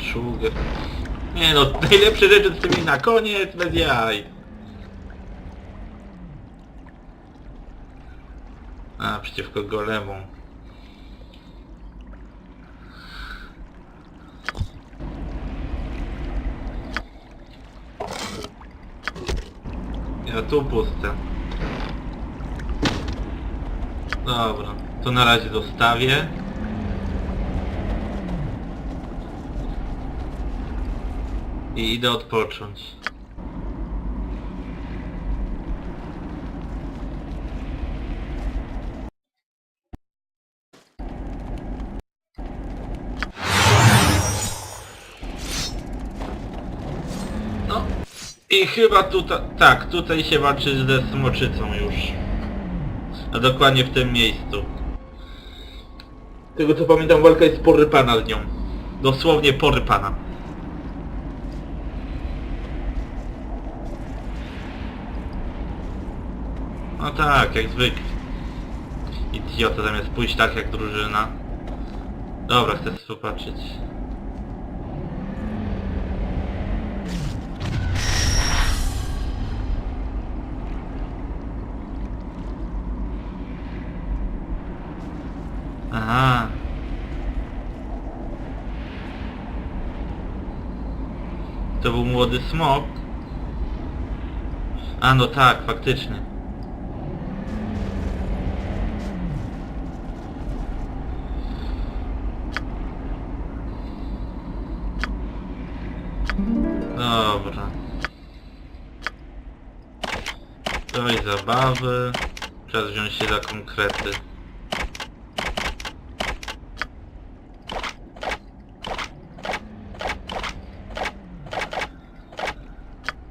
maczugę. Nie no, najlepsze rzeczy z tymi na koniec, bez jaj. A, przeciwko golemom. Ja tu puste. Dobra, to na razie zostawię. I idę odpocząć. No i chyba tutaj, tak, tutaj się walczy ze smoczycą już. A dokładnie w tym miejscu. Z Tego co pamiętam walka jest porypana z nią. Dosłownie porypana. No tak, jak zwykle. Idiota zamiast pójść tak jak drużyna. Dobra, chcę popatrzeć. Aha. To był młody smok. A no tak, faktycznie. Dobra. Dawaj zabawy. Czas wziąć się za konkrety.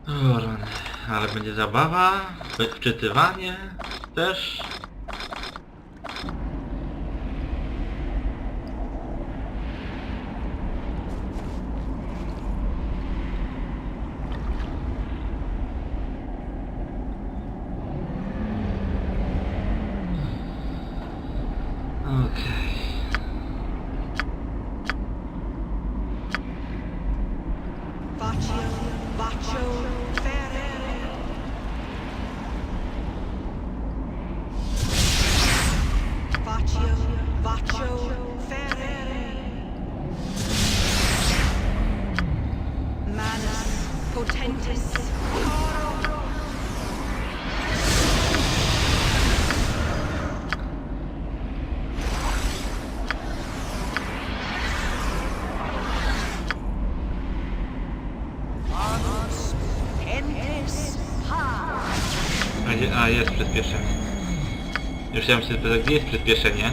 Rany, ale będzie zabawa, wczytywanie też. Okej. A, je- a jest przyspieszenie. Już chciałem się zapytać, gdzie jest przyspieszenie?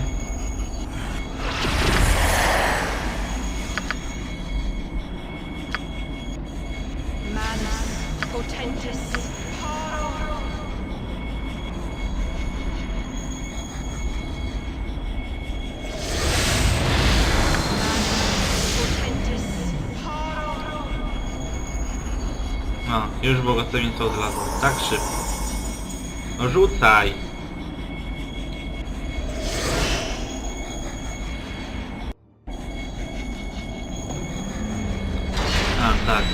No, już błogosławieństwo odlazło. Tak szybko. Rzucaj! A, tak.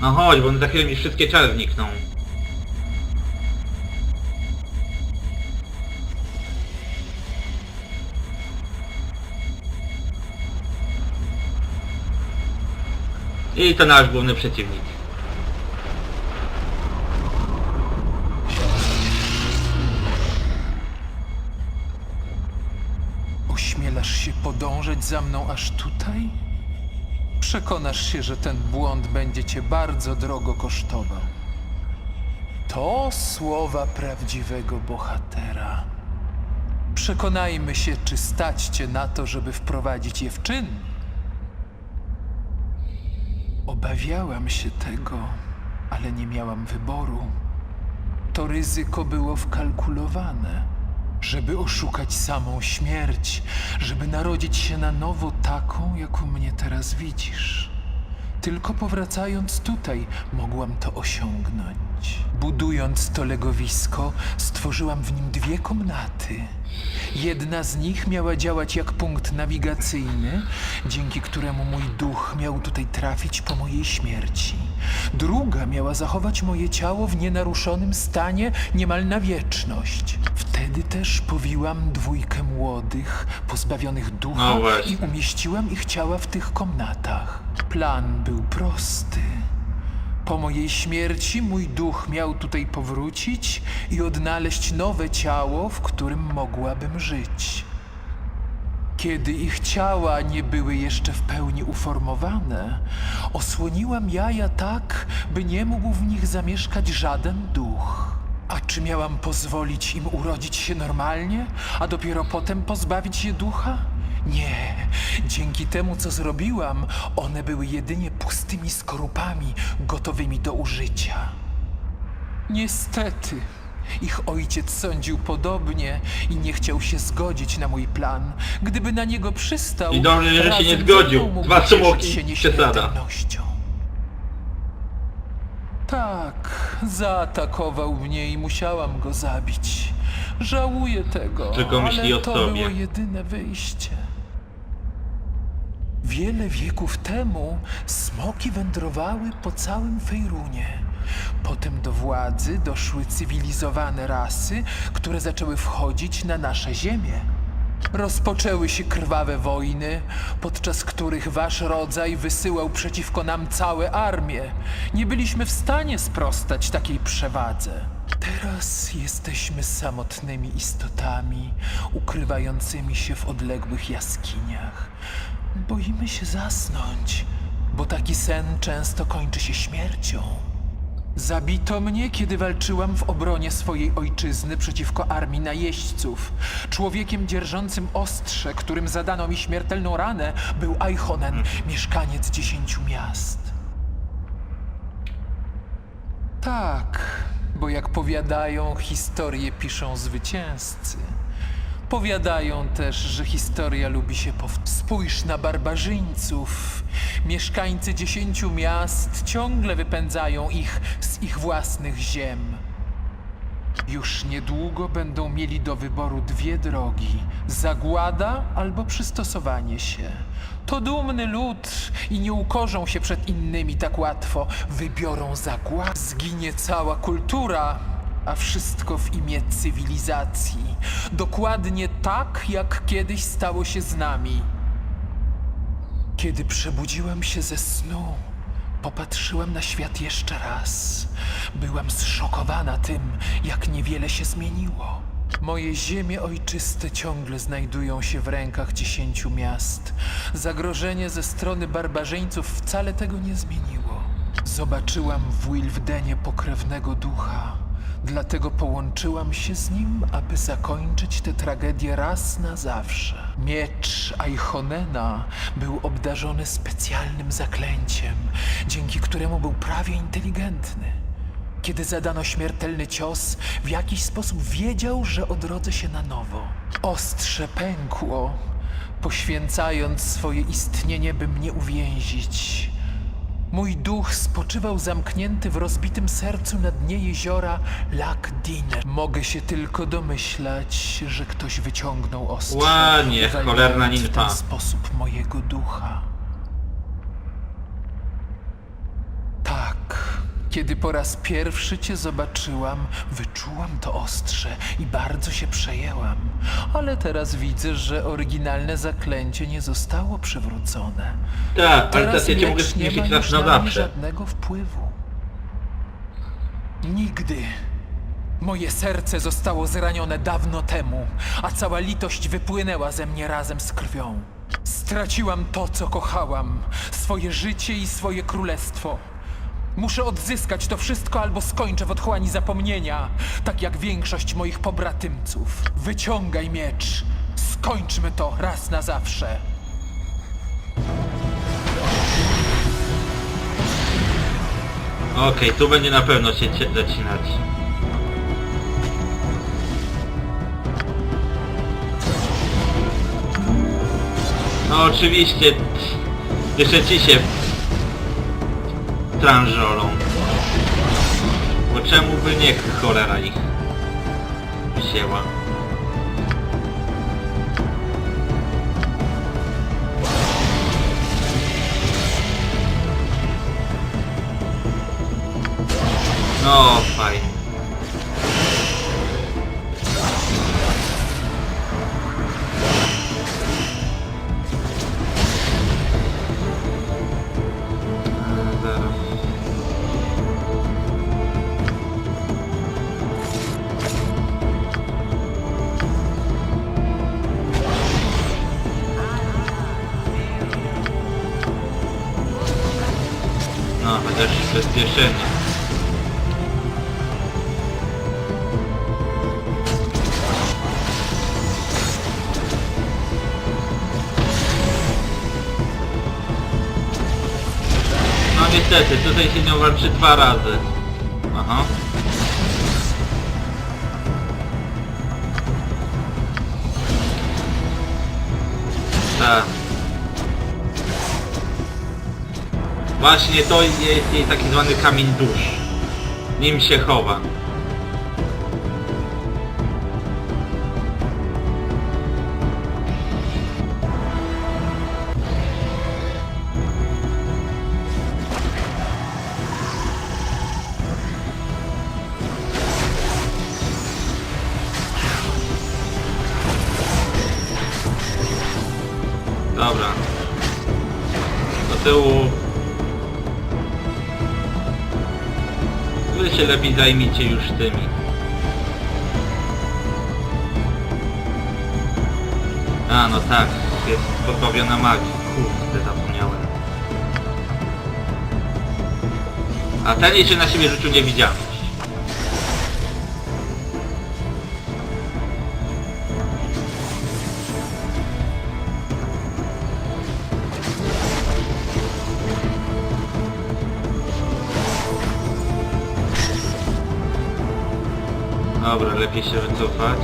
No chodź, bo za chwilę mi wszystkie czary znikną. I to nasz główny przeciwnik. Ośmielasz się podążać za mną aż tutaj? Przekonasz się, że ten błąd będzie cię bardzo drogo kosztował. To słowa prawdziwego bohatera. Przekonajmy się, czy stać cię na to, żeby wprowadzić je w czyn. Obawiałam się tego, ale nie miałam wyboru. To ryzyko było wkalkulowane, żeby oszukać samą śmierć, żeby narodzić się na nowo taką, jaką mnie teraz widzisz. Tylko powracając tutaj mogłam to osiągnąć. Budując to legowisko, stworzyłam w nim dwie komnaty. Jedna z nich miała działać jak punkt nawigacyjny, dzięki któremu mój duch miał tutaj trafić po mojej śmierci. Druga miała zachować moje ciało w nienaruszonym stanie niemal na wieczność. Wtedy też powiłam dwójkę młodych, pozbawionych ducha No właśnie. i umieściłam ich ciała w tych komnatach. Plan był prosty. Po mojej śmierci mój duch miał tutaj powrócić i odnaleźć nowe ciało, w którym mogłabym żyć. Kiedy ich ciała nie były jeszcze w pełni uformowane, osłoniłam jaja tak, by nie mógł w nich zamieszkać żaden duch. A czy miałam pozwolić im urodzić się normalnie, a dopiero potem pozbawić je ducha? Nie, dzięki temu, co zrobiłam, one były jedynie pustymi skorupami gotowymi do użycia. Niestety, ich ojciec sądził podobnie i nie chciał się zgodzić na mój plan. Gdyby na niego przystał, I dobrze, że się razem nie ze zgodził. Dwa cieszyć się przesada. nieśmiertelnością. Tak, zaatakował mnie i musiałam go zabić. Żałuję tego, Tylko myśli ale o to sobie. było jedyne wyjście. Wiele wieków temu smoki wędrowały po całym Fejrunie. Potem do władzy doszły cywilizowane rasy, które zaczęły wchodzić na nasze ziemię. Rozpoczęły się krwawe wojny, podczas których wasz rodzaj wysyłał przeciwko nam całe armie. Nie byliśmy w stanie sprostać takiej przewadze. Teraz jesteśmy samotnymi istotami, ukrywającymi się w odległych jaskiniach. Boimy się zasnąć, bo taki sen często kończy się śmiercią. Zabito mnie, kiedy walczyłam w obronie swojej ojczyzny przeciwko armii najeźdźców. Człowiekiem dzierżącym ostrze, którym zadano mi śmiertelną ranę, był Aichonen, mieszkaniec dziesięciu miast. Tak, bo jak powiadają, historie piszą zwycięzcy. Powiadają też, że historia lubi się powtórzyć. Spójrz na barbarzyńców. Mieszkańcy dziesięciu miast ciągle wypędzają ich z ich własnych ziem. Już niedługo będą mieli do wyboru dwie drogi: zagłada albo przystosowanie się. To dumny lud i nie ukorzą się przed innymi tak łatwo. Wybiorą zagładę. Zginie cała kultura, a wszystko w imię cywilizacji. Dokładnie tak, jak kiedyś stało się z nami. Kiedy przebudziłam się ze snu, popatrzyłam na świat jeszcze raz. Byłam zszokowana tym, jak niewiele się zmieniło. Moje ziemie ojczyste ciągle znajdują się w rękach dziesięciu miast. Zagrożenie ze strony barbarzyńców wcale tego nie zmieniło. Zobaczyłam w Wilwdenie pokrewnego ducha. Dlatego połączyłam się z nim, aby zakończyć tę tragedię raz na zawsze. Miecz Aichonena był obdarzony specjalnym zaklęciem, dzięki któremu był prawie inteligentny. Kiedy zadano śmiertelny cios, w jakiś sposób wiedział, że odrodzę się na nowo. Ostrze pękło, poświęcając swoje istnienie, by mnie uwięzić. Mój duch spoczywał zamknięty w rozbitym sercu na dnie jeziora Lac Diner. Mogę się tylko domyślać, że ktoś wyciągnął ostrze, zajmując cholerna w ninfa. ten sposób mojego ducha. Tak, kiedy po raz pierwszy cię zobaczyłam, wyczułam to ostrze i bardzo się przejęłam. Ale teraz widzę, że oryginalne zaklęcie nie zostało przywrócone. Tak, ale Teraz ja cię mogę miecz nie ma zniszczyć raz już na na mnie zawsze. żadnego wpływu. Nigdy. Moje serce zostało zranione dawno temu, a cała litość wypłynęła ze mnie razem z krwią. Straciłam to, co kochałam, swoje życie i swoje królestwo. Muszę odzyskać to wszystko albo skończę w otchłani zapomnienia, tak jak większość moich pobratymców. Wyciągaj miecz. Skończmy to raz na zawsze. Okej, tu będzie na pewno się cie- zacinać. No oczywiście. Jeszcze ci się tranżolą. Bo czemu by nie cholera ich wzięła? No, fajnie. Bezpieczenie. No niestety, tutaj się nią walczy dwa razy. Aha. Tak. Właśnie to jest jej taki zwany kamień dusz. Nim się chowa. Dobra. Do tyłu. Wy się lepiej zajmijcie już tymi. A, no tak. Jest pozbawiona magii. Kurde, zapomniałem. A ten liczy na siebie rzucił niewidzialność. Dobra, lepiej się wycofać.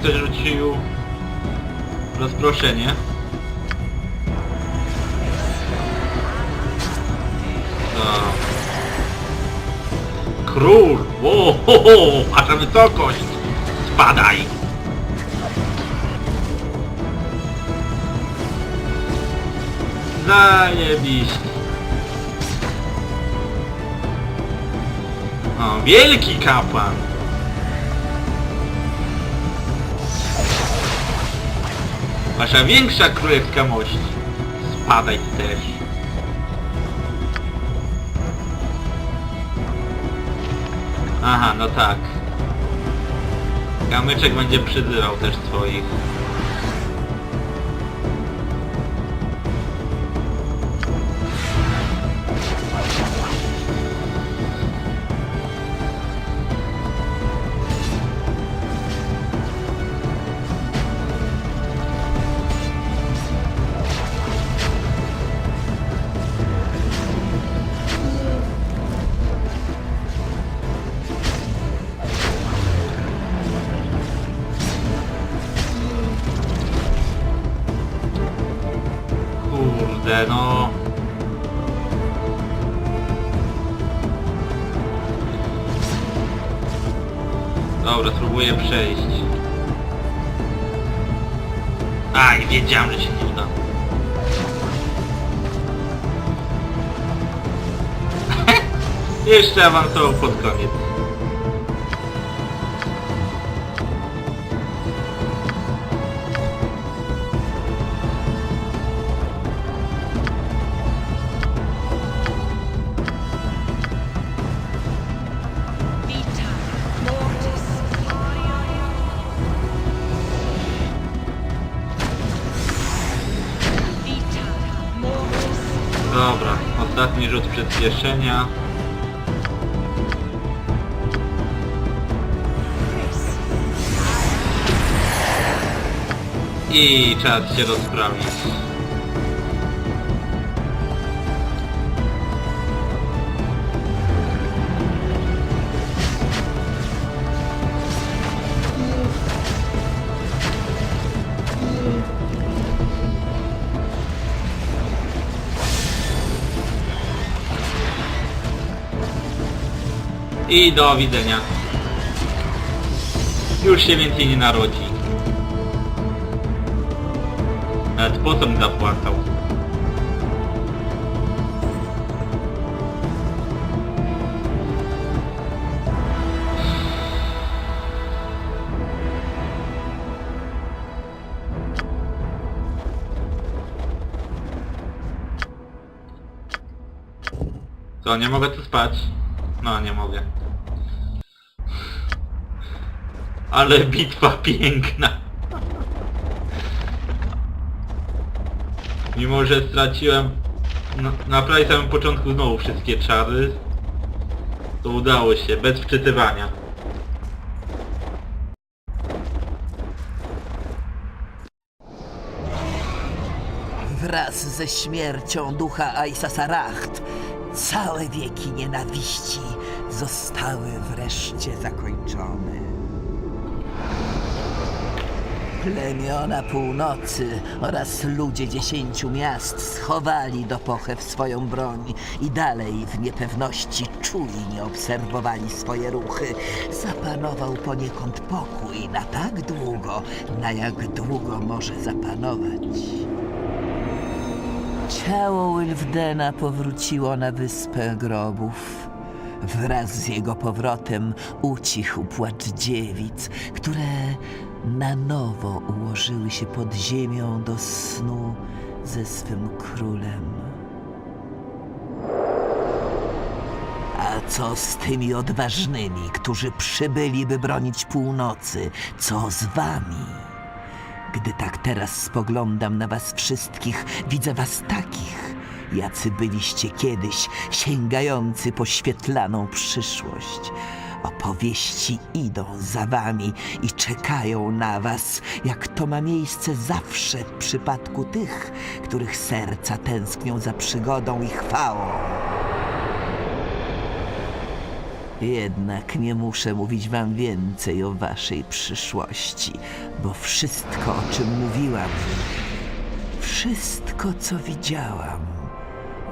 Ktoś rzucił rozproszenie. No. Król! Wo, ho, ho, wasza wysokość! Spadaj! Zajebiście. O, wielki kapłan! Wasza większa królewska mość. Spadaj też. Aha, no tak. Kamyczek będzie przyzywał też swoich. Kurde, no. Dobra, spróbuję przejść. Aj, wiedziałem, że się nie uda. Jeszcze awansował pod koniec. Przyspieszenia. I czas się rozprawić. I do widzenia. Już się więcej nie narodzi. Nawet posąg zapłakał. Co, nie mogę tu spać? No, nie mogę. Ale bitwa piękna. Mimo, że straciłem na, na prawie samym początku znowu wszystkie czary, to udało się, bez wczytywania. Wraz ze śmiercią ducha Aisa Saracht, całe wieki nienawiści zostały wreszcie zakończone. Plemiona północy oraz ludzie dziesięciu miast schowali dopochę w swoją broń i dalej w niepewności czujnie obserwowali swoje ruchy. Zapanował poniekąd pokój na tak długo, na jak długo może zapanować. Ciało Wilfdena powróciło na wyspę grobów. Wraz z jego powrotem ucichł płacz dziewic, które na nowo ułożyły się pod ziemią do snu ze swym królem. A co z tymi odważnymi, którzy przybyli, by bronić północy? Co z wami? Gdy tak teraz spoglądam na was wszystkich, widzę was takich, jacy byliście kiedyś, sięgający po świetlaną przyszłość. Opowieści idą za wami i czekają na was, jak to ma miejsce zawsze w przypadku tych, których serca tęsknią za przygodą i chwałą. Jednak nie muszę mówić wam więcej o waszej przyszłości, bo wszystko, o czym mówiłam, wszystko, co widziałam,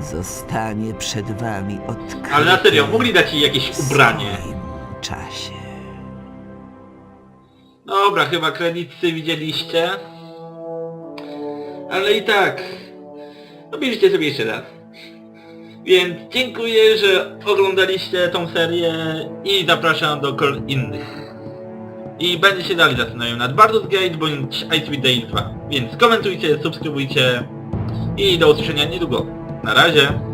zostanie przed wami odkryte. Ale na serio, mogli dać jej jakieś w ubranie. swoim czasie. Dobra, chyba kredyty widzieliście. Ale i tak. Obejrzyjcie sobie jeszcze raz. Więc dziękuję, że oglądaliście tą serię i zapraszam do kol innych. I będzie się dalej zastanawiał nad Bardus Gate bądź Icewind Dale 2. Więc komentujcie, subskrybujcie i do usłyszenia niedługo. Na razie.